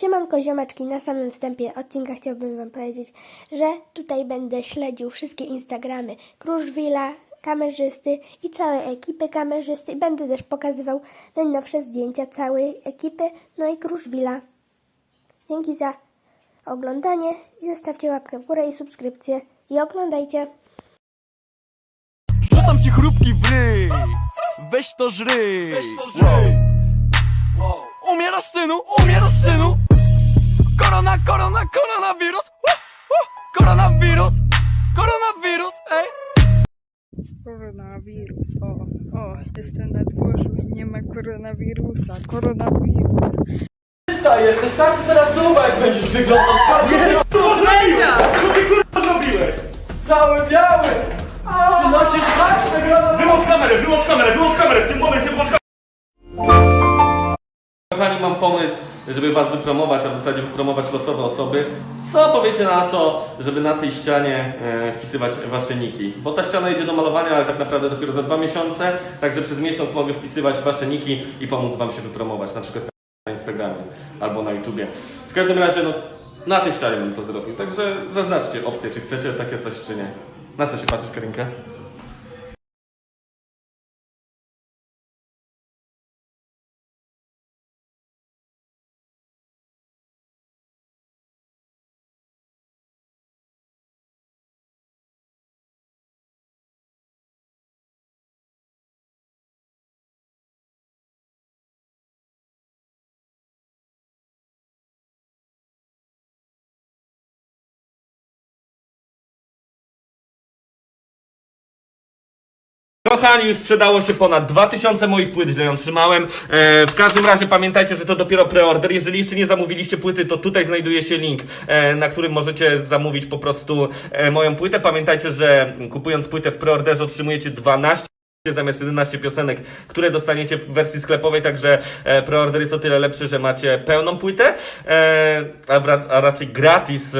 Siemanko ziomeczki, na samym wstępie odcinka chciałbym Wam powiedzieć, że tutaj będę śledził wszystkie Instagramy Kruszwila, kamerzysty i całej ekipy kamerzysty. Będę też pokazywał najnowsze zdjęcia całej ekipy, no i Kruszwila. Dzięki za oglądanie i zostawcie łapkę w górę i subskrypcję i oglądajcie. Rzucam ci chrupki w ryj Weź to żryj wow. Umierasz synu, umierasz synu Korona, korona, koronawirus uh, uh. Koronawirus, koronawirus, ej Koronawirus, o, o, jestem na dworzu i nie ma koronawirusa, koronawirus. Ty jesteś tak teraz zobacz jak będziesz wyglądał cały Co ty kurwa zrobiłeś? Cały biały! Przynosisz tak wygląda... Wyłącz kamerę, wyłącz kamerę, wyłącz kamerę, w tym momencie wyłącz kamerę! Kochani, mam pomysł, żeby was wypromować, a w zasadzie wypromować losowe osoby. Co powiecie na to, żeby na tej ścianie e, wpisywać wasze niki? Bo ta ściana idzie do malowania, ale tak naprawdę dopiero za dwa miesiące, także przez miesiąc mogę wpisywać wasze niki i pomóc wam się wypromować, na przykład na Instagramie albo na YouTubie. W każdym razie, no, na tej ścianie bym to zrobił, także zaznaczcie opcję, czy chcecie takie coś, czy nie. Na co się patrzysz, Karinka? Kochani, już sprzedało się ponad 2000 moich płyt, źle ją trzymałem. E, w każdym razie pamiętajcie, że to dopiero preorder. Jeżeli jeszcze nie zamówiliście płyty, to tutaj znajduje się link, e, na którym możecie zamówić po prostu e, moją płytę. Pamiętajcie, że kupując płytę w preorderze otrzymujecie 12 zamiast 11 piosenek, które dostaniecie w wersji sklepowej, także e, preorder jest o tyle lepszy, że macie pełną płytę, e, a, raczej gratis e,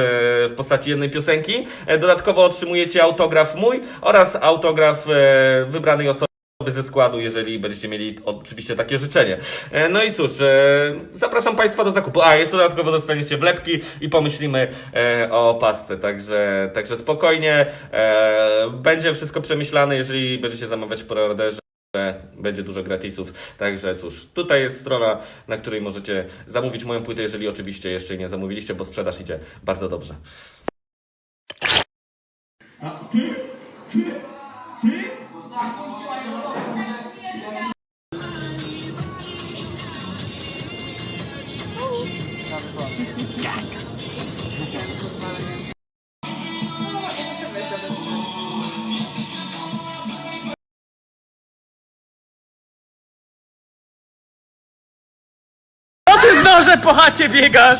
w postaci jednej piosenki. Dodatkowo otrzymujecie autograf mój oraz autograf wybranej osoby ze składu, jeżeli będziecie mieli oczywiście takie życzenie. E, No i cóż, e, zapraszam Państwa do zakupu. A, jeszcze dodatkowo dostaniecie wlepki i pomyślimy e, o pasce, także, także spokojnie. Będzie wszystko przemyślane, jeżeli będziecie zamawiać w preorderze. Będzie dużo gratisów, także cóż, tutaj jest strona, na której możecie zamówić moją płytę, jeżeli oczywiście jeszcze nie zamówiliście, bo sprzedaż idzie bardzo dobrze. Co ty z nożem po chacie biegasz?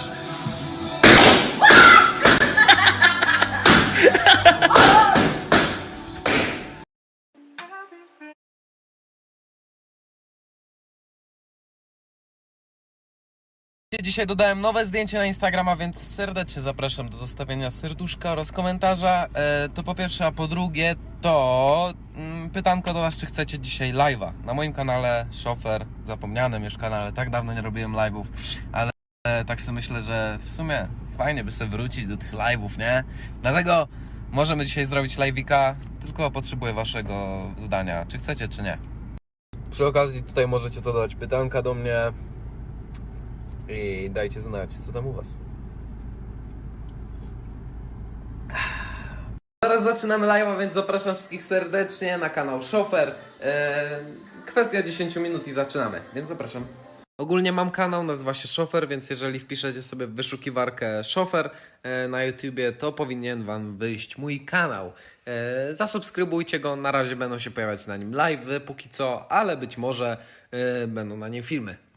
Dzisiaj dodałem nowe zdjęcie na Instagrama, więc serdecznie zapraszam do zostawienia serduszka oraz komentarza. E, to po pierwsze, a po drugie to mm, pytanko do Was, czy chcecie dzisiaj live'a. Na moim kanale Szofer, zapomnianym już kanale, tak dawno nie robiłem live'ów, ale e, tak sobie myślę, że w sumie fajnie by sobie wrócić do tych live'ów, nie? Dlatego możemy dzisiaj zrobić live'ika, tylko potrzebuję Waszego zdania, czy chcecie, czy nie. Przy okazji tutaj możecie zadać pytanka do mnie, i dajcie znać, co tam u Was. Zaraz zaczynamy live'a, więc zapraszam wszystkich serdecznie na kanał Szofer. Eee, kwestia 10 minut i zaczynamy, więc zapraszam. Ogólnie mam kanał, nazywa się Szofer, więc jeżeli wpiszecie sobie w wyszukiwarkę Szofer e, na YouTubie, to powinien Wam wyjść mój kanał. E, zasubskrybujcie go, na razie będą się pojawiać na nim live'y póki co, ale być może e, będą na nim filmy.